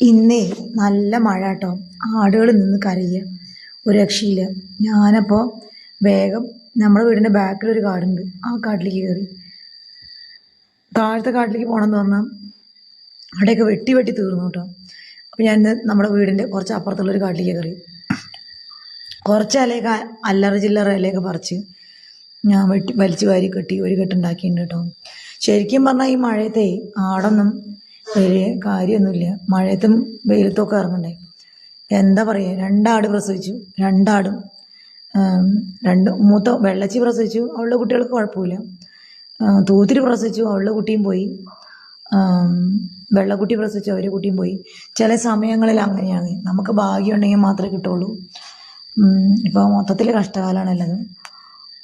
ഇന്നേ നല്ല മഴ കേട്ടോ ആടുകൾ നിന്ന് കരയുക. ഒരു രക്ഷയില്ല. ഞാനപ്പോൾ വേഗം നമ്മുടെ വീടിന്റെ ബാക്കിലൊരു കാടുണ്ട്. ആ കാട്ടിലേക്ക് കയറി. താഴത്തെ കാട്ടിലേക്ക് പോകണമെന്ന് പറഞ്ഞാൽ അവിടെയൊക്കെ വെട്ടി വെട്ടി തീർന്നു കേട്ടോ. അപ്പോൾ ഞാൻ നമ്മുടെ വീടിന്റെ കുറച്ച് അപ്പുറത്തുള്ളൊരു കാട്ടിലേക്ക് കയറി. കുറച്ച് ഇലയൊക്കെ അല്ലറ ചില്ലറ ഇലയൊക്കെ പറിച്ച് ഞാൻ വെട്ടി വലിച്ചു വാരി കെട്ടി ഒരു കെട്ടുണ്ടാക്കിയിട്ടുണ്ട് കേട്ടോ. ശരിക്കും പറഞ്ഞാൽ ഈ മഴയത്തെ ആടൊന്നും വലിയ കാര്യമൊന്നുമില്ല. മഴയത്തും വെയിലത്തും ഒക്കെ ഇറങ്ങണ്ടേ? എന്താ പറയുക രണ്ടാട് പ്രസവിച്ചു രണ്ടാടും രണ്ട് മൂത്ത വെള്ളച്ചി പ്രസവിച്ചു അവളുടെ കുട്ടികൾക്ക് കുഴപ്പമില്ല. തൂത്തിരി പ്രസവിച്ചു അവളുടെ കുട്ടിയും പോയി. വെള്ളക്കുട്ടി പ്രസവിച്ചു അവരുടെ കുട്ടിയും പോയി. ചില സമയങ്ങളിൽ അങ്ങനെയാണ്. നമുക്ക് ഭാഗ്യം ഉണ്ടെങ്കിൽ മാത്രമേ കിട്ടുള്ളൂ. ഇപ്പോൾ മൊത്തത്തിൽ കഷ്ടകാലമാണല്ലത്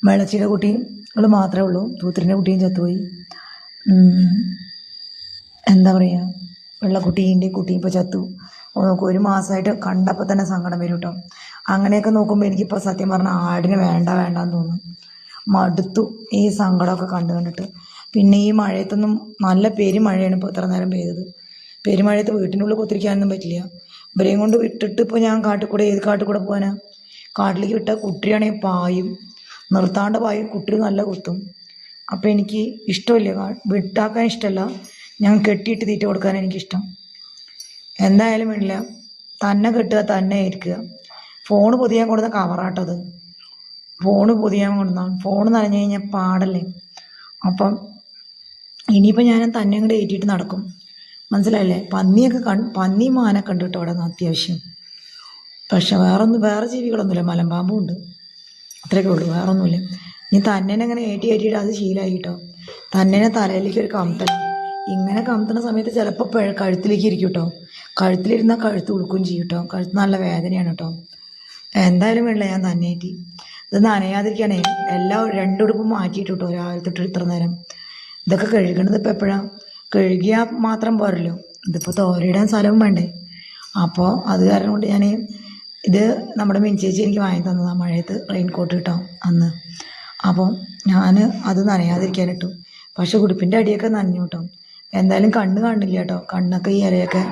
വെള്ളച്ചിയുടെ കുട്ടികൾ മാത്രമേ ഉള്ളൂ. തൂത്തിരിന്റെ കുട്ടിയും ചത്തുപോയി. എന്താ പറയുക വെള്ളക്കുട്ടീന്റെ കുട്ടി ഇപ്പോൾ ചത്തു. നോക്കും ഒരു മാസമായിട്ട് കണ്ടപ്പോൾ തന്നെ സങ്കടം വരും കേട്ടോ അങ്ങനെയൊക്കെ നോക്കുമ്പോൾ എനിക്കിപ്പോൾ സത്യം പറഞ്ഞാൽ ആടിന് വേണ്ട വേണ്ട എന്ന് തോന്നും. മടുത്തു ഈ സങ്കടമൊക്കെ കണ്ടു കണ്ടിട്ട്. പിന്നെ ഈ മഴയത്തൊന്നും നല്ല പെരുമഴയാണ് ഇപ്പോൾ ഇത്ര നേരം പെയ്തത്. പെരുമഴയത്ത് വീട്ടിനുള്ളിൽ കുത്തിരിക്കാനൊന്നും പറ്റില്ല. ഇവരെയും കൊണ്ട് വിട്ടിട്ട് ഇപ്പോൾ ഞാൻ കാട്ടിൽ കൂടെ ഏത് കാട്ടിൽ കൂടെ പോകാനാ കാട്ടിലേക്ക് വിട്ട കുട്ടിയാണെങ്കിൽ പായും. നിർത്താണ്ട് പായും കുട്ടി നല്ല കുത്തും. അപ്പോൾ എനിക്ക് ഇഷ്ടമില്ല. വിട്ടാക്കാൻ ഇഷ്ടമല്ല ഞാൻ കെട്ടിയിട്ട് തീറ്റ കൊടുക്കാൻ എനിക്കിഷ്ടം. എന്തായാലും വേണ്ടില്ല തന്നെ കെട്ടുക തന്നെ ഇരിക്കുക. ഫോണ് പൊതിയാൻ കൊടുത്ത കവറാട്ടത് ഫോണ് പൊതിയാൻ കൊടുത്താണ് ഫോൺ നനഞ്ഞു കഴിഞ്ഞാൽ പാടല്ലേ. അപ്പം ഇനിയിപ്പോൾ ഞാൻ തന്നെ കൂടെ ഏറ്റിട്ട് നടക്കും. മനസ്സിലായില്ലേ? പന്നിയൊക്കെ കൺ പന്നി മാന കണ്ടിട്ട് അവിടെ നിന്ന് അത്യാവശ്യം. പക്ഷെ വേറൊന്നും വേറെ ജീവികളൊന്നുമില്ല. മലമ്പാമ്പും ഉണ്ട്. അത്രയൊക്കെ ഉള്ളൂ. വേറൊന്നുമില്ല. ഇനി തന്നെ അങ്ങനെ ഏറ്റി ഏറ്റിയിട്ട് അത് ശീലമായി കേട്ടോ തന്നെ തലയിലേക്ക് ഒരു കമത്തൽ ഇങ്ങനെ കമത്തുന്ന സമയത്ത് ചിലപ്പോൾ പിഴ കഴുത്തിലേക്ക് ഇരിക്കും കേട്ടോ കഴുത്തിലിരുന്നാൽ കഴുത്ത് ഉളുക്കുകയും ചെയ്യും കേട്ടോ കഴുത്ത് നല്ല വേദനയാണ് കേട്ടോ എന്തായാലും വേണ്ട ഞാൻ നനയേറ്റി ഇത് നനയാതിരിക്കണേ എല്ലാ രണ്ടുടുപ്പും മാറ്റിയിട്ട് കേട്ടോ രാവിലെ തൊട്ട് ഇത്ര നേരം. ഇതൊക്കെ കഴുകണത് ഇപ്പം എപ്പോഴാണ് കഴുകിയാൽ മാത്രം പോരല്ലോ. ഇതിപ്പോൾ തോരയിടാൻ സ്ഥലവും വേണ്ടേ. അപ്പോൾ അത് കാരണം കൊണ്ട് ഞാൻ ഇത് നമ്മുടെ മിനിച്ചേച്ചി എനിക്ക് വാങ്ങി തന്നതാണ് മഴയത്ത് റെയിൻ കോട്ട് കിട്ടാം അന്ന്. അപ്പോൾ ഞാൻ അത് നനയാതിരിക്കാൻ ഇട്ടു പക്ഷെ ഉടുപ്പിന്റെ അടിയൊക്കെ നനഞ്ഞു കേട്ടോ എന്തായാലും കണ്ണ് കാണില്ല കേട്ടോ. കണ്ണൊക്കെ ഈ ഇലയൊക്കെ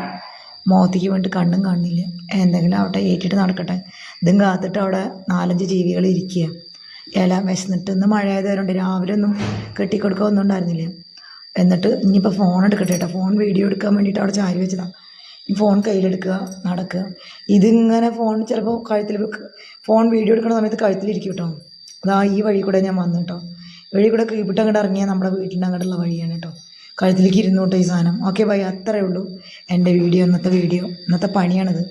മോത്തിക്ക് വേണ്ടി കണ്ണും കാണില്ല. എന്തെങ്കിലും അവിടെ ഏറ്റിട്ട് നടക്കട്ടെ. ഇതും കാത്തിട്ട് അവിടെ നാലഞ്ച് ജീവികൾ ഇരിക്കുക. ഇല വിശന്നിട്ട് ഇന്ന് മഴ ആയതുകൊണ്ട് രാവിലെ ഒന്നും കെട്ടിക്കൊടുക്കുക ഒന്നും ഉണ്ടായിരുന്നില്ല. എന്നിട്ട് ഇനിയിപ്പോൾ ഫോൺ എടുക്കട്ടെ കേട്ടോ. ഫോൺ വീഡിയോ എടുക്കാൻ വേണ്ടിയിട്ട് അവിടെ ചാരി വെച്ചതാണ് ഈ ഫോൺ കയ്യിലെടുക്കുക നടക്കുക. ഇതിങ്ങനെ ഫോൺ ചിലപ്പോൾ കഴുത്തിൽ ഫോൺ വീഡിയോ എടുക്കുന്ന സമയത്ത് കഴുത്തിലിരിക്കും കേട്ടോ. അതാ ഈ വഴി കൂടെ ഞാൻ വന്നു കേട്ടോ. വഴി കൂടെ കീപിട്ട് അങ്ങോട്ട് ഇറങ്ങിയാൽ നമ്മുടെ വീട്ടിന്റെ അങ്ങോട്ടുള്ള വഴിയാണ് കേട്ടോ. കഴുത്തിലേക്ക് ഇരുന്നോട്ടെ ഈ സാധനം. ഓക്കെ ബൈ അത്രേ ഉള്ളൂ എന്റെ വീഡിയോ ഇന്നത്തെ വീഡിയോ ഇന്നത്തെ പണിയാണിത്.